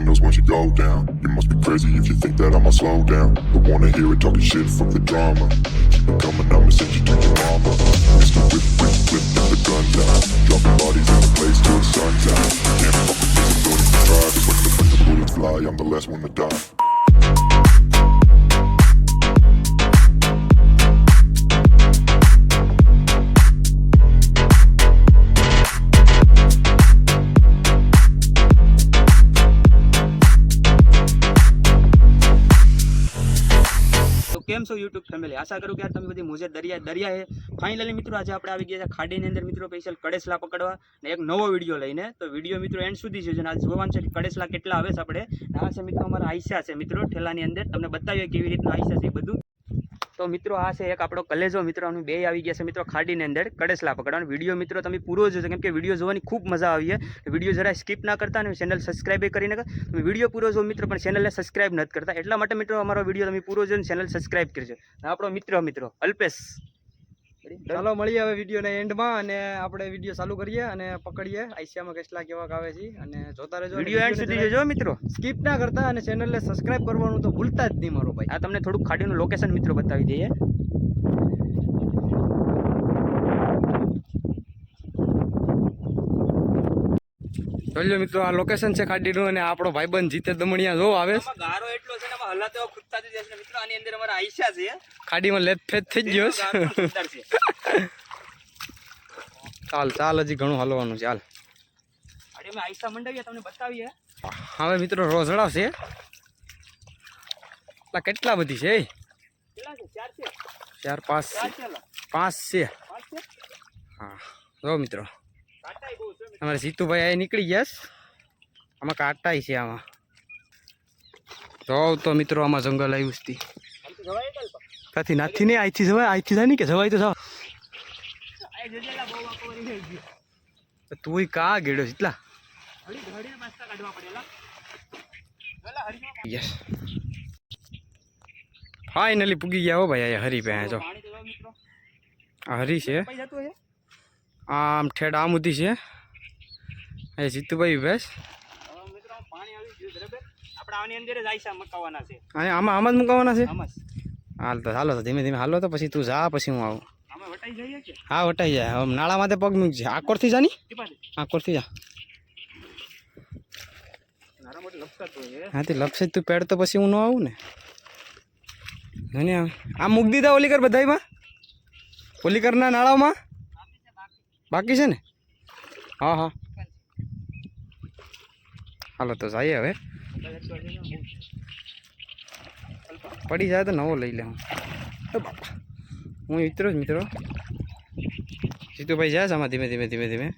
windows once you go down. You must be crazy if you think that I'ma slow down. Don't wanna hear it talking shit, fuck the drama. Keep it coming, I'ma send you to your mama. Mr. Whip, whip, whip, with the guns out. Dropping bodies in the place till the sun's out. Can't fuck with me, so don't even try. the, when the bullets fly, I'm the last one to die. કેમ છો YouTube family આશા કરું કે યાર તમે બધી મોજે દરિયા દરિયા હે ફાઇનલી મિત્રો, આજે આપણે આવી ગયા છે ખાડીની અંદર મિત્રો સ્પેશિયલ કડેસલા પકડવા ને એક નવો વીડિયો લઈને. તો વીડિયો મિત્રો એન્ડ સુધી છે આજે જોવાનું છે કડેસલા કેટલા આવે છે આપણે. આ છે મિત્રો અમારા આઈસા છે મિત્રો, ઠેલાની અંદર. તમને બતાવીએ કેવી રીતના આઈસા છે એ બધું. તો મિત્રો આ છે એક આપણો કલેજો. મિત્રો અમે બે આવી ગયા છે. મિત્રો, ખાડીની અંદર કડેસલા પકડવાનો. વીડિયો મિત્રો, તમે પૂરો જોજો. કેમ કે વીડિયો જોવાની ખૂબ મજા આવી છે. વીડિયો જરા સ્કીપ ના કરતા અને ચેનલ સબસ્ક્રાઇબ કરીને તમે વીડિયો પૂરો જો મિત્રો, પણ ચેનલને સબસ્ક્રાઇબ નથી કરતા. એટલા માટે મિત્રો, અમારો વીડિયો તમે પૂરો જોઈને ચેનલ સબસ્ક્રાઇબ કરજો. અને આપણો મિત્ર, મિત્રો, અલ્પેશ. ચાલો મળીએ હવે વિડીયોના એન્ડમાં અને આપણે વીડિયો ચાલુ કરીએ અને પકડીએ. આઈસિયામાં કેટલા કેવાક આવે છે. અને જોતા રહેજો વીડિયો એન્ડ સુધી જોજો મિત્રો. સ્કીપ ના કરતા અને ચેનલને સબસ્ક્રાઇબ કરવાનું તો ભૂલતા જ નહીં મારો ભાઈ. આ તમને થોડુંક ખાડીનું લોકેશન મિત્રો બતાવી દઈએ. જોજો મિત્રો આ લોકેશન છે ખાડીનું અને આપણો ભાઈબંધ જીતે દમણિયા જો આવે. ગારો એટલો છે ને હલાતો એવો જશે મિત્રો આની અંદર અમારા આઈશા છે. ખાડીમાં લેત ફેત થઈ ગયો છે. ચાલ ચાલ હજી ઘણું હલવાનું છે ચાલ આજે આઈશા મંડાવીએ તમને બતાવીએ. હવે મિત્રો રોઝડા છે. એટલા કેટલા બધી છે ચાર પાંચ પાંચ છે? હા જો મિત્રો કાંટાય બહુ છે મિત્રો. અમારે જીતુભાઈ અહીં નીકળી ગયા છે. આમાં કાટાય છે આમાં. જોવ તો મિત્રો આમાં જંગલ આવ્યું છે. ત્યાંથી નાથી નહીં અહીંથી જવાય આઈથી જાય નહીં કે જવાય તો જવા આ જજેલા બહુ વાંકો વળી ગઈ ગયો તું કા ગેડ્યો છે? એટલા. યસ ફાઇનલી પૂગી ગયા હો ભાઈ અહીંયા હરી પે જો. આ હરી છે. આમ ઠેડ આમ ઉધી છે. એ જીતુભાઈ ભેસ મિત્રો આમ પાણી આવી ગયું બરાબર? આપણે આની અંદર જ આઈશા મકાવાના છે. અને આમાં આમાં જ મુકાવાના છે? હાલ તો હાલો તો ધીમે ધીમે હાલો તો પછી તું જા પછી હું આવું. હા વટાઈ જાય. હવે નાળામાં તે પગ મૂકજે. આકોરથી જાની? ટીપાથી આકોરથી જા. હાથી લપસે તું પેડ તો પછી હું ન આવું ને. જોને આ મૂકી દીધા ઓલીકર બધા બધાયમાં ઓલી કરના નાળામાં બાકી છે ને? હા હા. હાલો તો જઈએ હવે. પડી જાય તો નવો લઈ લે હું બાપા, હું મિત્રો જ મિત્રો. જીતુભાઈ જાય છે આમાં ધીમે ધીમે ધીમે ધીમે.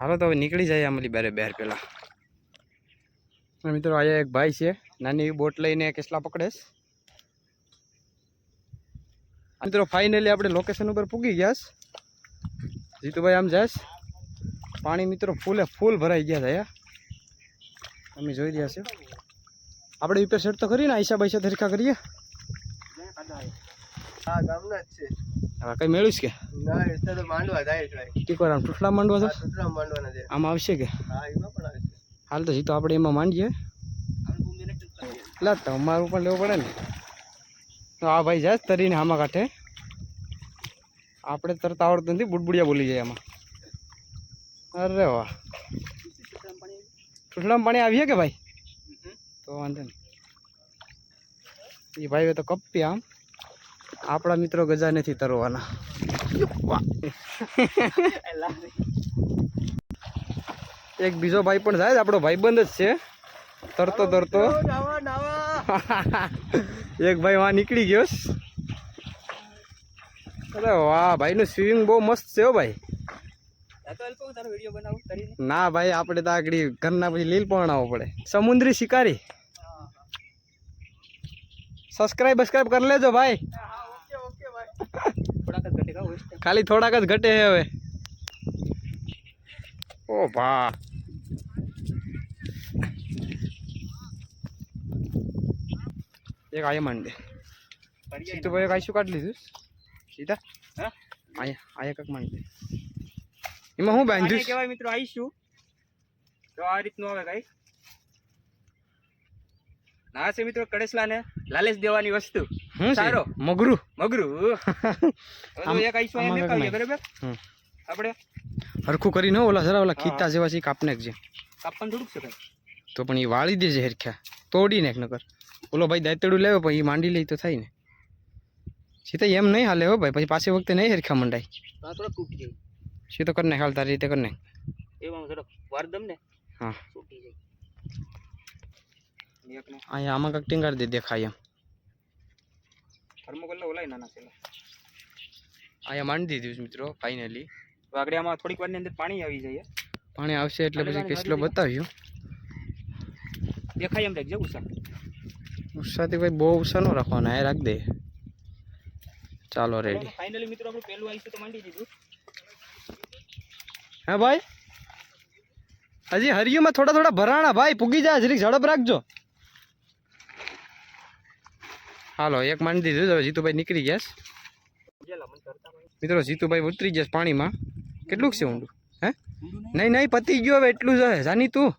હાલો તો હવે નીકળી જાય આમલી બારે બહાર પહેલાં મિત્રો અહીંયા એક ભાઈ છે, નાની એવી બોટ લઈને કેટલા પકડેશ મિત્રો ફાઇનલી આપણે લોકેશન ઉપર પૂગી ગયા જીતુભાઈ આમ છે. પાણી મિત્રો ફૂલે ફૂલ ભરાઈ ગયા થયા તમે જોઈ રહ્યા છો આપણે રિપેર સેટ તો કરીએ ને આઈસા બાઈસા તરીકા કરીએ. હા ગામના જ છે. હવે કઈ મેળવીશ કે? ના એટલે તો માંડવા જાય એટલે ટીકોર આમ ટુફલા માંડવા છે? સુતરા માંડવાના છે. આમાં આવશે કે? હા એમાં પણ આવે હાલ તો જીતો આપણે એમાં માંડીએ. એટલે તમારું પણ લેવું પડે ને. તો આ ભાઈ જાય તરીને આમાં કાંઠે. આપણે તરત આવડતું નથી બુડબુડિયા બોલી જાય એમાં અરે વાહ. ટુસલામાં પાણી આવીએ કે ભાઈ? તો વાંધો નહીં. એ ભાઈ તો કપ્પી આમ. આપણા મિત્રો ગજા નથી તરવાના. એક બીજો ભાઈ પણ જાય આપણો ભાઈબંધ જ છે. તરતો તરતો. એક ભાઈ વાં નીકળી ગયો અરે વાહ ભાઈનું સ્વિમિંગ બહુ મસ્ત છે હો ભાઈ તો અલ્પ હું તારો વીડિયો બનાવું કરીને ના ભાઈ આપણે તો આગળ ઘરના પછી લીલ પહોંચાવો પડે. સમુદ્રી શિકારી. સબસ્ક્રાઇબ બસ્ક્રાઇબ કરી લેજો ભાઈ. ઓકે ઓકે ભાઈ થોડાક જ ઘટે ગાવ વેસ્ટ ખાલી થોડાક જ ઘટે છે હવે. ઓ ભા. એક આયા માંડે. સીધું ભાઈ કાંઈ શું કાઢી લીધું. સીધા? હા? આયા આયા કાંક માંડે. એમાં હું બાંધ્યું કેવાય કહેવાય મિત્રો આવીશું તો આ રીતનું આવે કઈ. ના છે મિત્રો કડેસલા ને લાલેશ દેવાની વસ્તુ. હું સારો. મગરું. મગરું. હવે એક આઈશું અહીંયા મેકાવીએ, બરાબર? હમ. આપણે? હરખું કરી ન ઓલા સરા ઓલા ખીતા જેવા છે કાપને જે કાપવાનું થોડુંક છે ભાઈ. તો પણ એ વાળી દેજે હેરખ્યા તોડી નાખ નકર. ઓલો ભાઈ દાંતેડું લેવો પણ એ માંડી લઈ તો થાય ને. સીતા એમ નહીં હાલે હો ભાઈ પછી પાછી વખતે નહીં હેરખા મંડાય. થોડા તૂટી જાય સી તો કરી નાખ હાલ તારી રીતે કરી નાખ એમાં થોડોક વાર દમ ને હા તૂટી જાય એકને અહીંયા આમાં કંઈક ટીંગાડી દે દેખાય એમ થર્મોકોલ ઓલાય નાના છે અહીંયા માંડી દીધું છે મિત્રો ફાઇનલી તો આગળ આમાં થોડીક વારની અંદર પાણી આવી જાય પાણી આવશે એટલે હાલે પછી પાણી કેસલો વાળી બતાવ્યો. દેખાય એમ રાખજે ઉષા ઉષાથી ભાઈ બહુ ઉષા ન રાખવાના એ રાખ દે. ચાલો રેડી ફાઇનલી મિત્રો આપણું પહેલું આઈસું તો માંડી દીધું. હા ભાઈ? હજી હરિયુમાં થોડા થોડા ભરાણા. ભાઈ પૂગી જાય જરીક ઝડપ રાખજો. હાલો એક માંડી દીધું. હવે જીતુભાઈ નીકળી ગયા મિત્રો જીતુભાઈ ઉતરી ગયા પાણીમાં. કેટલુંક છે ઊંડું? હે? નહીં નહીં પતી ગયો હવે એટલું જ જાની તું.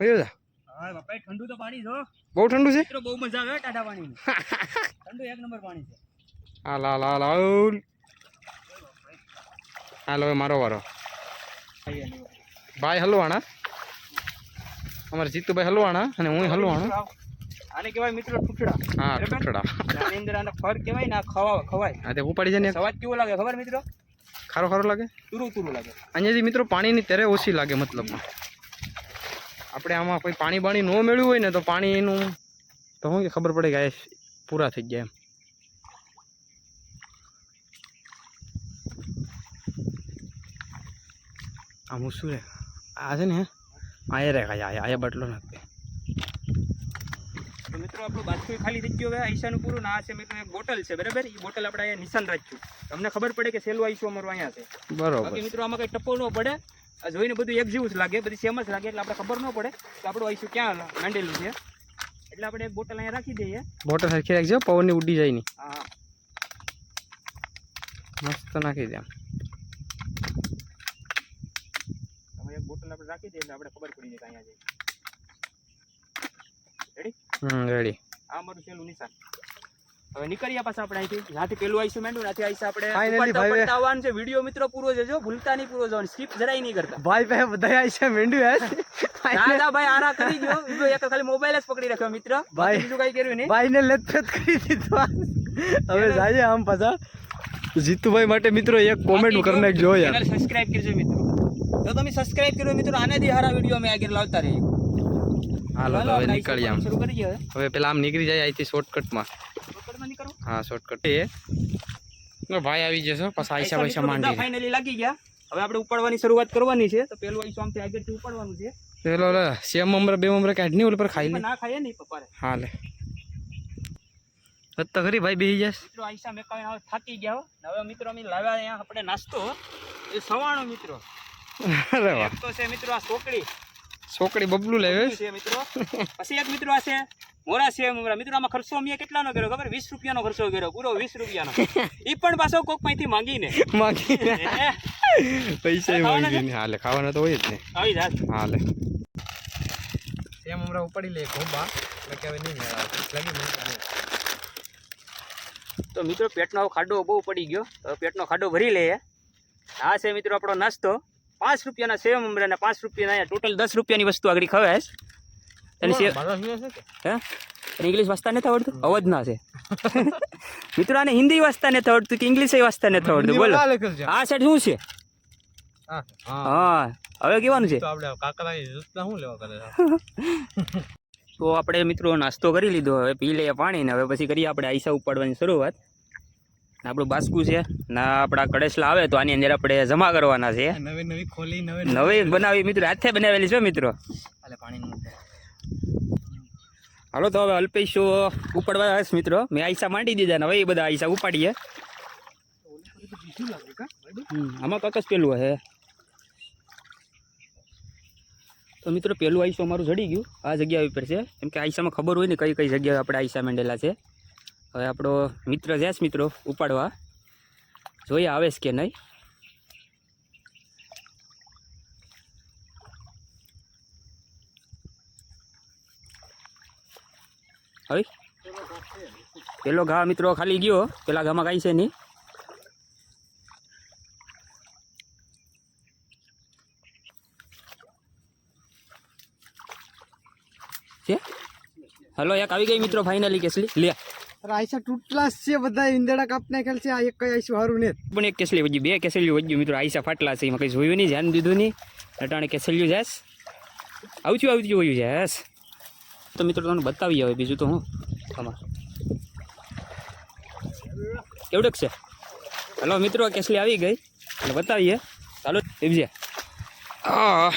જા. ઠંડુ તો પાણી બહુ ઠંડુ છે? બહુ મજા આવે ટાટા પાણીની. ઠંડુ એક નંબર પાણી છે. હાલ હાલ હાલ હાલ. હાલ હવે મારો વારો. ભાઈ હલવાણા. અમારે જીતુભાઈ હલવાણા અને હું હલવાણો. આને કહેવાય મિત્રો ઠૂઠડા. હા? ઠઠડા. આની અંદર આને ફર કહેવાય ને આ ખવાય ખવાય. હા તે ઉપાડી જાય ને સવાજ કેવો લાગે ખબર મિત્રો? ખારો ખારો લાગે? તુરું તુરું લાગે. અહીંયાથી મિત્રો પાણીની તેરે ઓછી લાગે મતલબ આપણે આમાં કોઈ પાણી બાણી ન મેળવ્યું હોય ને તો પાણી એનું તો શું કે ખબર પડે કે પૂરા થઈ ગયા એમ. આમ શું રે. આ છે ને આયા રે ખાય આયા આયા બટલો નાખે તો મિત્રો આપણું બાથરૂમ ખાલી થઈ ગયું હવે. આઈસાનું પૂરું ના છે મિત્રો એક બોટલ છે બરાબર? એ બોટલ આપણે અહીંયા નિશાન રાખ્યું. તમને ખબર પડે કે સેલું આઈસું અમારું અહીંયા છે. બરોબર. મિત્રો આમાં કંઈ ટપ્પો ન પડે. જોઈને બધું એક જેવું જ લાગે બધી સેમ જ લાગે એટલે આપણે ખબર ન પડે કે આપણું આઈસું ક્યાં માંડેલું છે. એટલે આપણે એક બોટલ અહીંયા રાખી દઈએ. બોટલ સરખી રાખજો પવનની ઉડી જાય નહીં. હા. મસ્ત નાખી દે આમ હવે એક બોટલ આપણે રાખી દઈએ એટલે આપણે ખબર પડી જાય અહીંયા અહીંયા રેડી હમ રેડી આ મારું છેલ્લું નિશાન. હવે નીકળ્યા પાછા આપણે અહીંથી. જ્યાંથી પેલું આવીશું મેંડું ત્યાંથી આવીશું આપણે. ફાઇનલી ભાઈ, આવવાનું છે. વીડિયો મિત્રો પૂરો જજો ભૂલતા નહીં પૂરો જવાનું. સ્કીપ જરાય નહીં કરતા. ભાઈ ભાઈ બધા આઈસા મેંડ્યું ના ના ભાઈ આરા કરી ગયો એક ખાલી મોબાઈલ જ પકડી રાખ્યો મિત્ર. ભાઈ. બીજું કઈ કર્યું નહીં. ભાઈને લેતફેત કરી દીધો હવે જાય આમ પાછા. જીતુભાઈ માટે મિત્રો એક કોમેન્ટ કરી નાખજો યાર. સબસ્ક્રાઇબ કરજો મિત્રો. જો તમે સબસ્ક્રાઇબ કર્યો મિત્રો આનાથી હારા વીડિયો અમે આગળ લાવતા રહીએ. હાલો તો હવે નીકળી આમ. શરૂ કરીએ હવે. હવે પેલા આમ નીકળી જાય અહીંથી શોર્ટકટમાં નીકળો. હા શોર્ટકટ એ. ભાઈ આવી જશો પછી આઈસા પૈસા માંડી ફાઇનલી લાગી ગયા. હવે આપણે ઉપાડવાની શરૂઆત કરવાની છે તો પેલું આઈસું આમથી આગળથી ઉપાડવાનું છે. પેલો લે સેમ મમરા બે મમરા કાઢ નહીં ઓલ પર ખાઈ લે. ના ખાઈએ નહીં પપ્પા હા લે. તો ખરી ભાઈ બેહી જશ મિત્રો આઈસા મેકાવીને હવે થાકી ગયા. ને હવે મિત્રો અમે લાવ્યા અહીંયા આપણે નાસ્તો એ સવાણો મિત્રો. અરે વાહ. એક તો છે મિત્રો આ સોકડી સોકડી બબલું લેવે છે મિત્રો. પછી એક મિત્રો આ છે મોરા છે મિત્રો આમાં ખર્ચો અમે કેટલાનો કર્યો ખબર? વીસ રૂપિયાનો ખર્ચો કર્યો પૂરો વીસ રૂપિયાનો. એ પણ પાછો કોક પાસેથી માંગીને. માગી હે, પૈસા ખાવાના હાલે ખાવાના તો હોય જ ને. આવી જાત. હાલે મમરા ઉપાડી લે ગોબા એટલે હવે નહીં તો મિત્રો પેટનો ખાડો બહુ પડી ગયો. પેટનો ખાડો ભરી લઈએ. આ છે મિત્રો આપણો નાસ્તો. પાંચ રૂપિયાના સેમ મમરા અને પાંચ રૂપિયાના ટોટલ દસ રૂપિયાની વસ્તુ આગળ ખવાય અને સેવ હે? ઇંગ્લિશ વાંચતા નથી આવડતું? અવધ ના છે. મિત્રો આને હિન્દી વાંચતા નથી આવડતું કે ઇંગ્લિશ વાંચતા નથી આવડતું? બોલો. આ સેટ શું છે? હા. હવે કેવાનું છે? તો આપણે મિત્રો નાસ્તો કરી લીધો. હવે પી લઈએ પાણી ને હવે પછી કરીએ આપણે આઈસા ઉપાડવાની શરૂઆત. આપણું બાસ્કું છે ના આપણા કડેસલા આવે તો આની અંદર આપણે જમા કરવાના છે. નવી નવી ખોલી નવી નવી બનાવી મિત્રો હાથે બનાવેલી છે મિત્રો. હાલે હાલો તો હવે અલ્પેશ ઉપાડવા હશે મિત્રો. મેં આઈસા માંડી દીધા ને હવે એ બધા આઈસા ઉપાડીએ. આમાં કકસ પેલું હે. તો મિત્રો પેલું આઈસું અમારું જડી ગયું. આ જગ્યા ઉપર છે. કેમ કે આઈસામાં ખબર હોય ને કઈ કઈ જગ્યાએ આપણે આઈસા માંડેલા છે. હવે આપણો મિત્ર જઈશ મિત્રો, ઉપાડવા. જોઈએ આવે છે કે નહીં. હવે? પેલો ઘા મિત્રો ખાલી ગયો, પેલા ઘામાં કાંઈ છે નહીં. છે? હલો, એક આવી ગઈ મિત્રો ફાઇનલી કેસલી. લે. આઈસા તૂટલા છે બધા ઈંદડા કાપ નાખેલ છે, આ એક કઈ આઈસું સારું ને. પણ એક કેસલી વજી બે કેસલી વજ્યું, મિત્રો આઈસા ફાટલા છે, એમાં કઈ જોયું નહીં, ધ્યાન દીધું નહીં. અટાણે કેસલ્યું જાસ આવતું આવતું જોયું જાસ તો મિત્રો, તમને બતાવી આવે, બીજું તો હું? તમાર એવડક છે. હલો, મિત્રો કેસલી આવી ગઈ. એટલે બતાવીએ. ચાલો એવજે હા.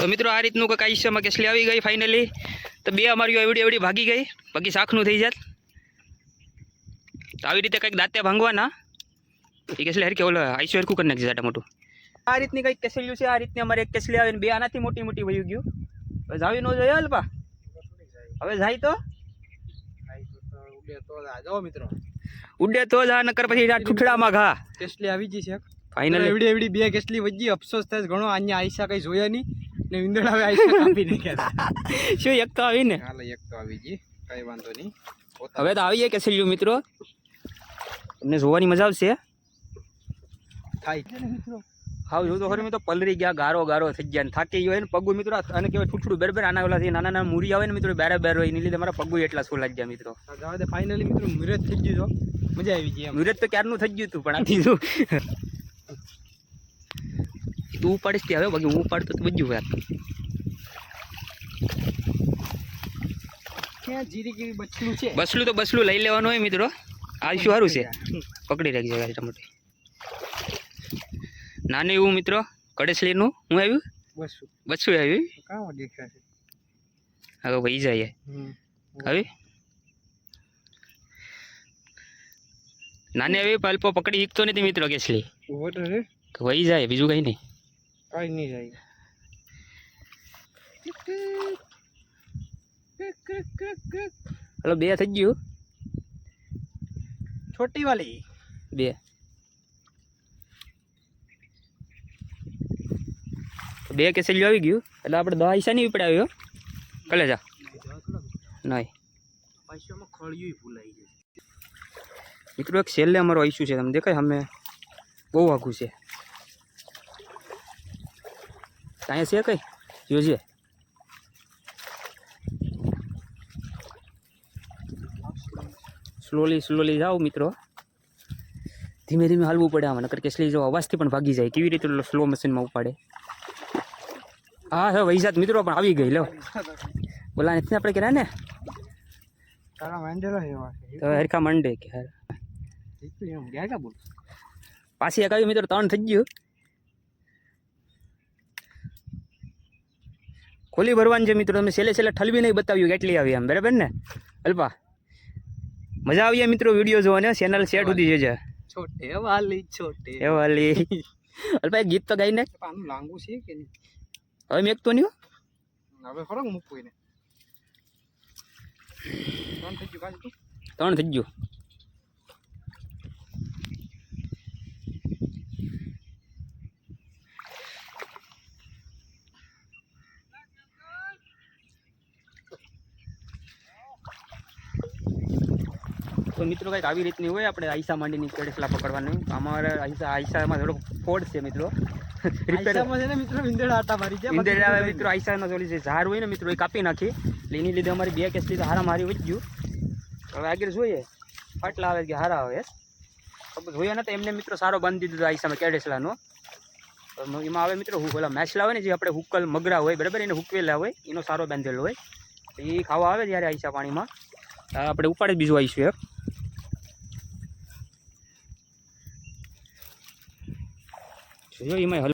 તો મિત્રો, આ રીતનું કંઈક આયુષ્યમાં કેસલી આવી ગઈ, ફાઇનલી. તો બે અમારી એવડી એવડી ભાગી ગઈ. બાકી શાખનું થઈ જાત. તો આવી રીતે કંઈક દાંતે ભાંગવાના? એ કેસલી હરકે ઓલો આઈસો હરખું કરી નાખજે જાટા મોટું. આ રીતની કંઈક કેસલ્યું છે આ રીતની અમારે એક કેસલી આવીને બે આનાથી મોટી મોટી વયું ગયું. હવે જાવી ન જોઈએ અલ્પા. હવે જાય તો? જાઓ મિત્રો ઉડે તો જા નકર પછી આ ઠૂઠડામાં ઘા. કેસલી આવી ગઈ છે. ફાઇનલ એવડી એવડી બે કેસલી વજી અફસોસ થાય ઘણો અહીંયા આઈસા કઈ જોયા નહીં. ને ઈંદડા હવે આઈસા કાપી નાખ્યા શું એક તો આવી ને હાલો એક તો આવી ગઈ. કઈ વાંધો નહીં. હવે તો આવી જાય કેસલીયું મિત્રો. તમને જોવાની મજા આવશે? થાય. હાવ જો તો ખરી મિત્રો પલરી ગયા ગારો ગારો થઈ ગયા થાકી ગયો ને પગું મિત્રો અને કહેવાય ઠૂઠડું બેરબેર આના ઓલા નાના નાના મૂરી આવે ને મિત્રો બેરે બેર હોય એની લીધે મારા પગું એટલા સોલા ગયા મિત્રો. ફાઇનલી મિત્રો મુરત થઈ ગયું છો મજા આવી ગઈ એમ. તો ક્યારનું થઈ ગયું હતું પણ આ કીધું તું ઉપાડીશ કે હવે? બાકી હું ઉપાડતો તો બધું વાત બસલું તો બસલું લઈ લેવાનું હોય મિત્રો. આ શું સારું છે? પકડી રાખજો ગાડી ટમાટી નાની એવું મિત્રો કડેસલીનું. હું આવ્યું? બસ. બસું આવ્યું કાં દેખાશે હવે ભાઈ જાય. હવે નાની આવી પાલપો પકડી શીખતો નથી મિત્રો કેસલી. વહી જાય બીજું કંઈ નહીં. કઈ નહીં જાય. હલો બે થઈ ગયું. છોટી વાલી બે બે કેસલીઓ આવી ગયું એટલે આપણે દવા હિસ્સા નહીં પડાવ્યો કલે જા નહીં પૈસામાં ખળિયું ભૂલાઈ જાય મિત્રો એક છેલ્લે અમારો ઇસ્યુ છે તમને દેખાય અમે બહુ આઘું છે અહીંયા છે કઈ જોજે સ્લોલી સ્લોલી જાઓ મિત્રો. ધીમે ધીમે હાલવું પડે આમાં નકર કેસલી જો અવાજથી પણ ભાગી જાય. કેવી રીતે સ્લો મશીનમાં ઉપાડે? હા હા વૈજાત મિત્રો પણ આવી ગઈ લો. બોલા નથી આપણે કર્યા ને? હરખા મંડે કે પાછી એક આવી મિત્રો ત્રણ થઈ ગયું. ખોલી ભરવાની છે મિત્રો તમે છેલ્લે છેલ્લે ઠલવી નહીં બતાવ્યું કેટલી આવી એમ બરાબર ને? અલ્પા. મજા આવી મિત્રો વીડિયો જોવાને ચેનલ શેર સુધી જજે. છોટે વાલી છોટે એ વાલી. અરે ભાઈ ગીત તો ગાઈ ને આનું લાંગુ છે કે નહીં? હવે મેં એક તો નહીં. હવે ખરો મૂકવું એને. ત્રણ થઈ ગયું ત્રણ થઈ ગયું. તો મિત્રો કંઈક આવી રીતની હોય આપણે આઈસા માંડીની કેડેસલા પકડવાની. અમારે આઈસા આઈસામાં થોડોક ફોડ છે મિત્રો. આઈસામાં છે ને મિત્રો ઇંદડા આટા મારી ઇન્દર આવે મિત્રો આઈસામાં જે ઝાડ હોય ને મિત્રો એ કાપી નાખી. એની લીધે અમારી બે કેસલી તો હારા મારી વધી ગયું. હવે આગળ જોઈએ. ફાટલા આવે કે હારા આવે? જોઈએ ને તો એમને મિત્રો સારો બાંધી દીધો આઈસામાં કેડેસલાનો. એમાં આવે મિત્રો હું ઓલા મેસલા હોય ને જે આપણે હુકલ મગરા હોય બરાબર? એને હુકવેલા હોય એનો સારો બાંધેલો હોય. તો એ ખાવા આવે ત્યારે આઈસા પાણીમાં. આપણે ઉપાડે જ બીજું આવીશું એક. જોયો એમાં